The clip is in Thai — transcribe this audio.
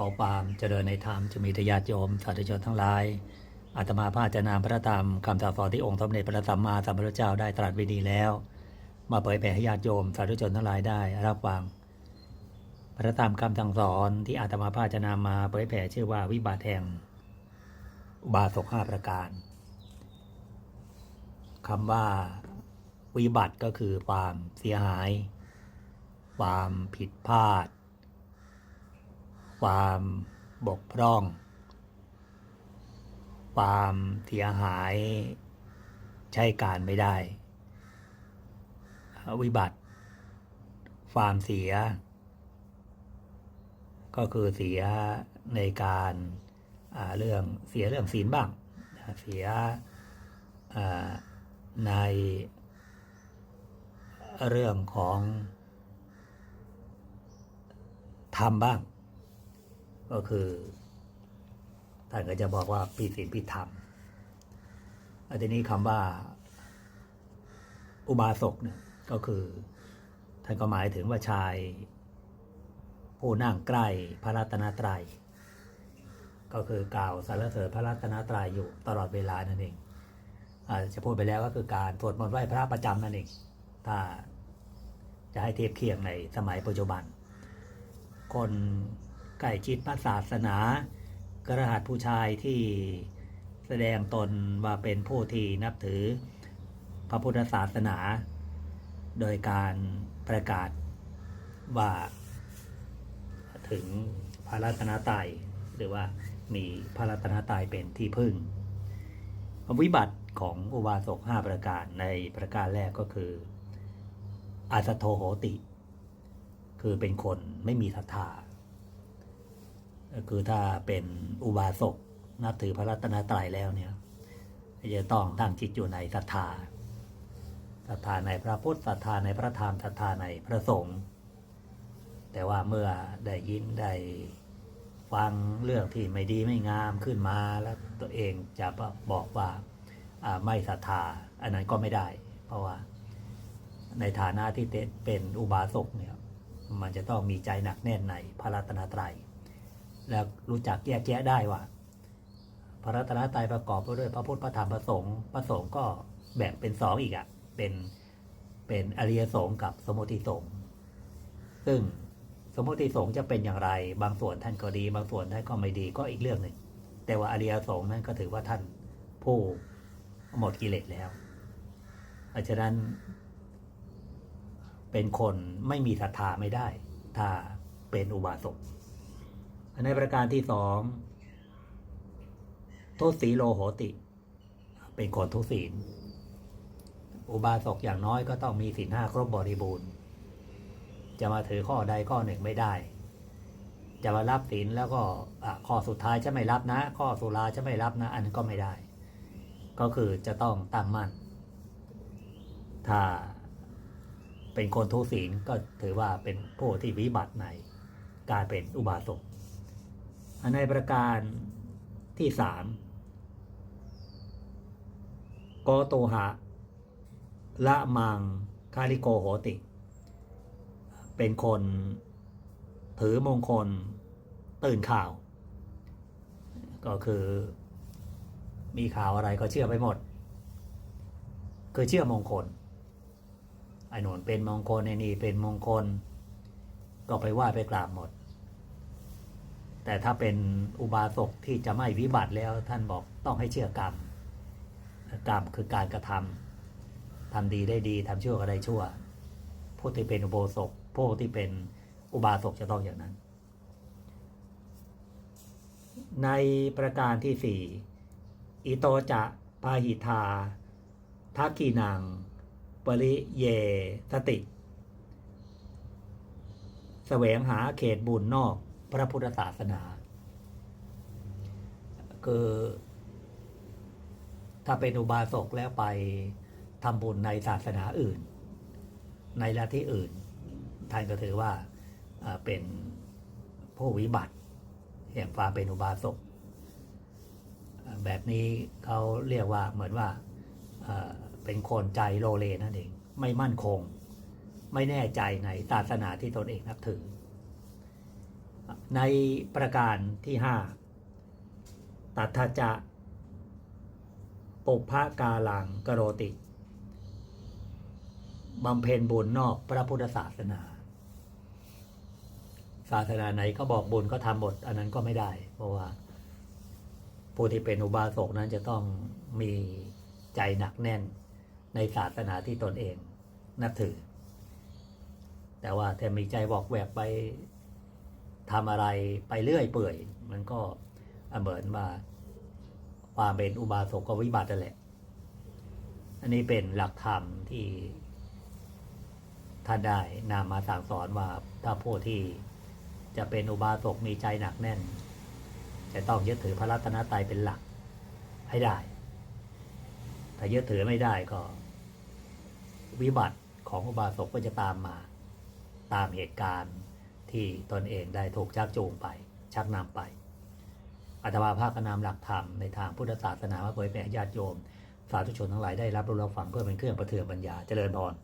ขอความเจริญในธรรมจะมีทายาทโยมสาธุชนทั้งหลายอาตมาภาพจะนามพระธรรมคำสั่งสอนที่องค์สมเด็จพระสัมมาสัมพุทธเจ้าได้ตรัสไว้ดีแล้ว มาเผยแผ่ให้ญาติโยมสาธุชนทั้งหลายได้รับฟังพระธรรมคำสั่งสอนที่อาตมาภาพจะนำมาเผยแผ่ชื่อว่าวิบากแห่งอุบาสกห้าประการคำว่าวิบัติก็คือความเสียหาย ความผิดพลาด ความบกพร่อง ความเสียหายใช้การไม่ได้ วิบัติ ความเสีย ก็คือเสียในการาเรื่องเสียเรื่องศีลบ้าง เสียในเรื่องของธรรมบ้าง ก็คือท่านก็จะบอกว่าผิดศีลผิดธรรมอันนี้คำว่า อุบาสกเนี่ยก็คือท่านก็หมายถึงว่าชาย ผู้นั่งใกล้พระรัตนตรัย ก็คือกล่าวสรรเสริญพระรัตนตรัยอยู่ตลอดเวลานั่นเองอาจจะพูดไปแล้วก็คือการสวดมนต์ไหว้พระประจำนั่นเองถ้าจะให้เทียบเคียงในสมัยปัจจุบัน คน ใกล้ชิดพระศาสนา กระหัสผู้ชายที่แสดงตนว่าเป็นผู้ที่นับถือพระพุทธศาสนา โดยการประกาศว่าถึงพระรัตนตรัยหรือว่ามีพระรัตนตรัยเป็นที่พึ่ง วิบัติของอุบาสกห้าประการในประการแรกก็คืออาสโทโหติ คือเป็นคนไม่มีศรัทธา คือถ้าเป็นอุบาสกนับถือพระรัตนตรัยแล้วเนี่ยจะต้องตั้งจิตอยู่ในศรัทธาศรัทธาในพระพุทธศรัทธาในพระธรรมศรัทธาในพระสงฆ์แต่ว่าเมื่อได้ยินได้ฟังเรื่องที่ไม่ดีไม่งามขึ้นมาแล้วตัวเองจะบอกว่าอ่าไม่ศรัทธา อันนั้นก็ไม่ได้ เพราะว่าในฐานะที่เป็นอุบาสกเนี่ยมันจะต้องมีใจหนักแน่นในพระรัตนตรัย แล้วรู้จักแยกแยะได้ว่า พระรัตนตรัยประกอบไปด้วยพระพุทธพระธรรมพระสงฆ์พระสงฆ์ก็แบ่งเป็นสองอีกอะ่ะเป็นเป็นอริยสงฆ์กับสมุทิสงฆ์ซึ่งสมุทิสงฆ์จะเป็นอย่างไร บางส่วนท่านก็ดี บางส่วนท่านก็ไม่ดีก็อีกเรื่องหนึ่ง แต่ว่าอริยสงฆ์นั้นก็ถือว่าท่านผู้หมดกิเลสแล้วเพราะฉะนั้น เป็นคนไม่มีศรัทธาไม่ได้ ถ้าเป็นอุบาสก ในประการที่สองทุศีโลโหติ เป็นคนทุศีล อุบาสกอย่างน้อยก็ต้องมีศีลห้าครบบริบูรณ์ จะมาถือข้อใดข้อหนึ่งไม่ได้ จะมารับศีลแล้วก็ข้อสุดท้ายจะไม่รับนะ ข้อสุราจะไม่รับนะ อันนั้นก็ไม่ได้ ก็คือจะต้องตั้งมั่น ถ้าเป็นคนทุศีลก็ถือว่าเป็นผู้ที่วิบัติในการเป็นอุบาสก ในประการที่สามโกโตหะละมังคาริโกโหติ เป็นคนถือมงคลตื่นข่าว ก็คือมีข่าวอะไรก็เชื่อไปหมด คือเชื่อมงคลไอ้หนนเป็นมงคลไอ้นี่เป็นมงคล ก็ไปไหว้ไปกราบหมด แต่ถ้าเป็นอุบาสกที่จะไม่วิบัติแล้วท่านบอกต้องให้เชื่อกรรม กรรมคือการกระทำทำดีได้ดีทำชั่วก็ได้ชั่ว ผู้ที่เป็นอุโบสกผู้ที่เป็นอุบาสกจะต้องอย่างนั้น ในประการที่สี่อิโตจะปาหิทาทักกีนังปริเยสติแสวงหาเขตบุญนอก พระพุทธศาสนา คือ ถ้าเป็นอุบาสกแล้วไปทำบุญในศาสนาอื่น ในลัทธิอื่น ท่านก็ถือว่าเป็นผู้วิบัติแห่งความเป็นอุบาสกแบบนี้เขาเรียกว่าเหมือนว่าเป็นคนใจโลเลนั่นเอง ไม่มั่นคง ไม่แน่ใจในศาสนาที่ตนเองนับถือ ในประการที่ห้าตัทธจะปุพพกาลังกโรติบำเพ็ญบุญนอกพระพุทธศาสนา ศาสนาไหนก็บอกบุญก็ทำหมด อันนั้นก็ไม่ได้ เพราะว่า ผู้ที่เป็นอุบาสกนั้นจะต้องมีใจหนักแน่นในศาสนาที่ตนเองนับถือ แต่ว่าถ้ามีใจบอกแวกไป ทำอะไรไปเรื่อยเปื่อย มันก็เหมือนว่าความเป็นอุบาสกก็วิบัตินั่นแหละ อันนี้เป็นหลักธรรมที่ท่านได้นำมาสั่งสอนว่าถ้าผู้ที่จะเป็นอุบาสกมีใจหนักแน่น จะต้องยึดถือพระรัตนตรัยเป็นหลักให้ได้ ถ้ายึดถือไม่ได้ก็ วิบัติของอุบาสกก็จะตามมาตามเหตุการณ์ ที่ตนเองได้ถูกชักจูงไป ชักนำไปอัตมาภาคนามหลักธรรมในทางพุทธศาสนามาเผยแผ่ญาติโยม สาธุชนทั้งหลายได้รับรู้รับฟังเพื่อเป็นเครื่องประเทืองปัญญาเจริญพร